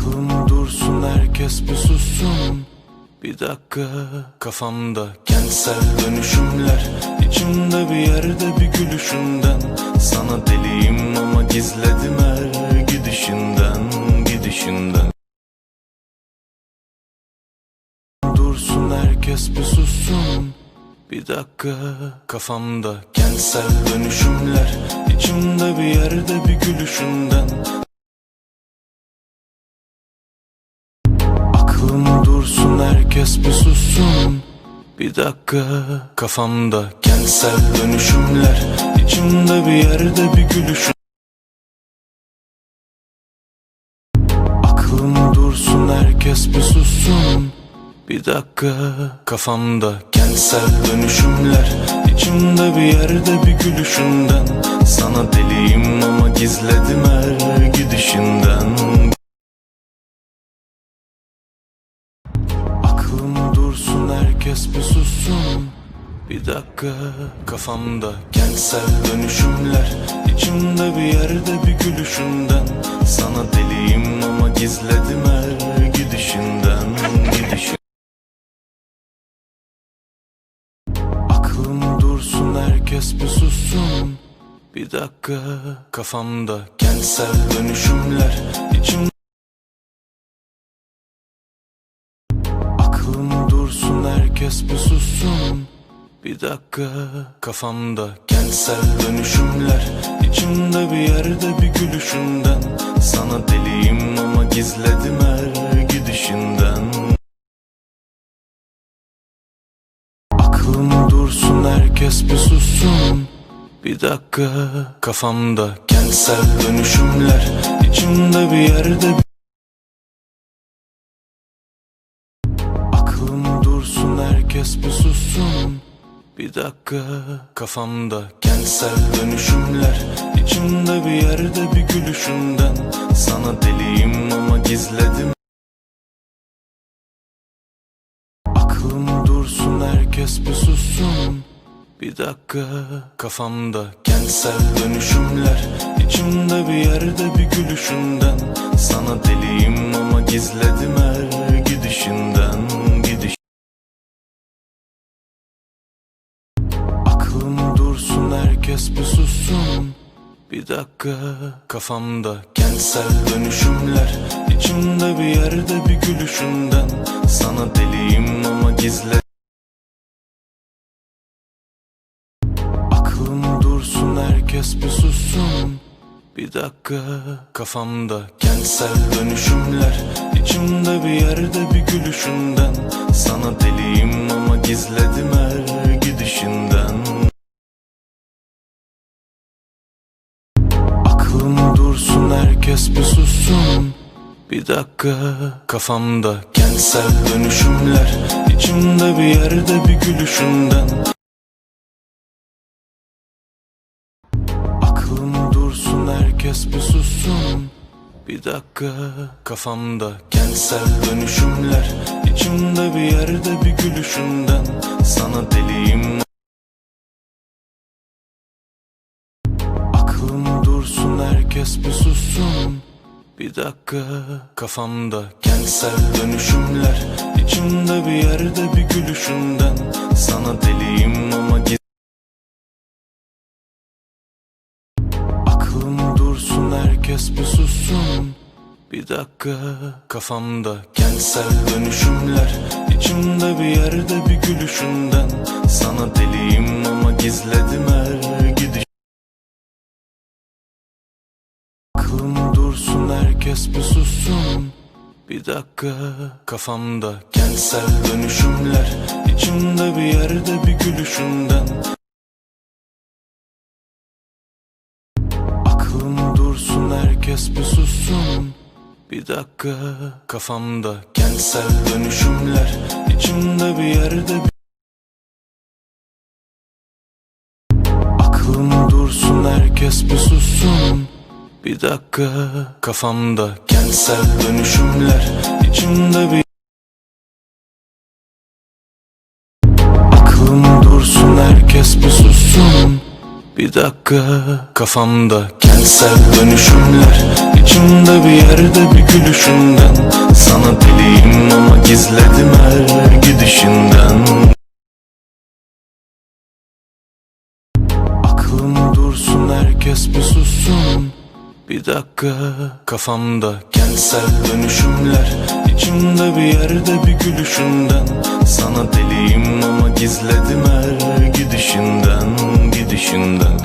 Aklım dursun herkes bir sussun. Bir dakika. Kafamda kentsel dönüşümler İçimde bir yerde bir gülüşünden Sana deliyim ama gizledim her gidişinden Gidişinden. Dursun herkes bir sussun. Bir dakika. Kafamda kentsel dönüşümler İçimde bir yerde bir gülüşünden herkes bir sussun. Bir dakika. Kafamda kentsel dönüşümler İçimde bir yerde bir gülüşün Aklım dursun herkes bir sussun. Bir dakika. Kafamda kentsel dönüşümler İçimde bir yerde bir gülüşünden Sana deliyim ama gizledim her gidişinden herkes bir sussun. Bir dakika. Kafamda kentsel dönüşümler. İçimde bir yerde bir gülüşünden. Sana deliyim ama gizledim her gidişinden gidişin Aklım dursun herkes bir sussun. Bir dakika. Kafamda kentsel dönüşümler. İçimde herkes bir sussun. Bir dakika. Kafamda kentsel dönüşümler İçimde bir yerde bir gülüşünden. Sana deliyim ama gizledim her gidişinden. Aklım dursun herkes bir sussun. Bir dakika. Kafamda kentsel dönüşümler İçimde bir yerde Aklım herkes bir sussun. Bir dakika. Kafamda kentsel dönüşümler İçimde bir yerde bir gülüşünden. Sana deliyim ama gizledim. Aklım dursun herkes bir sussun. Bir dakika. Kafamda kentsel dönüşümler İçimde bir yerde bir gülüşünden. Sana deliyim ama gizledim her gidişinden Bir dakika. Kafamda kentsel dönüşümler İçimde bir yerde bir gülüşünden. Sana deliyim ama gizle. Aklım dursun herkes bir sussun. Bir dakika. Kafamda kentsel dönüşümler İçimde bir yerde bir gülüşünden. Sana deliyim ama gizledim Bir dakika. Kafamda kentsel dönüşümler İçimde bir yerde bir gülüşünden Aklım dursun herkes bir sussun. Bir dakika. Kafamda kentsel dönüşümler İçimde bir yerde bir gülüşünden Sana deliyim. Aklım dursun herkes bir sussun Bir dakika. Kafamda kentsel dönüşümler İçimde bir yerde bir gülüşünden Sana deliyim ama giz Aklım dursun herkes bir sussun. Bir dakika. Kafamda kentsel dönüşümler İçimde bir yerde bir gülüşünden Sana deliyim ama gizledim her Bir dakika. Kafamda kentsel dönüşümler İçimde bir yerde bir gülüşünden. Aklım dursun herkes bir sussun. Bir dakika. Kafamda kentsel dönüşümler İçimde bir yerde bir Aklım dursun herkes bir sussun Bir dakika. Kafamda kentsel dönüşümler İçimde bir Aklım dursun herkes bir sussun. Bir dakika. Kafamda kentsel dönüşümler İçimde bir yerde bir gülüşünden. Sana deliyim ama gizledim her gidişinden. Aklım dursun herkes bir sussun Bir dakika. Kafamda kentsel dönüşümler İçimde bir yerde bir gülüşünden. Sana deliyim ama gizledim her gidişinden Gidişinden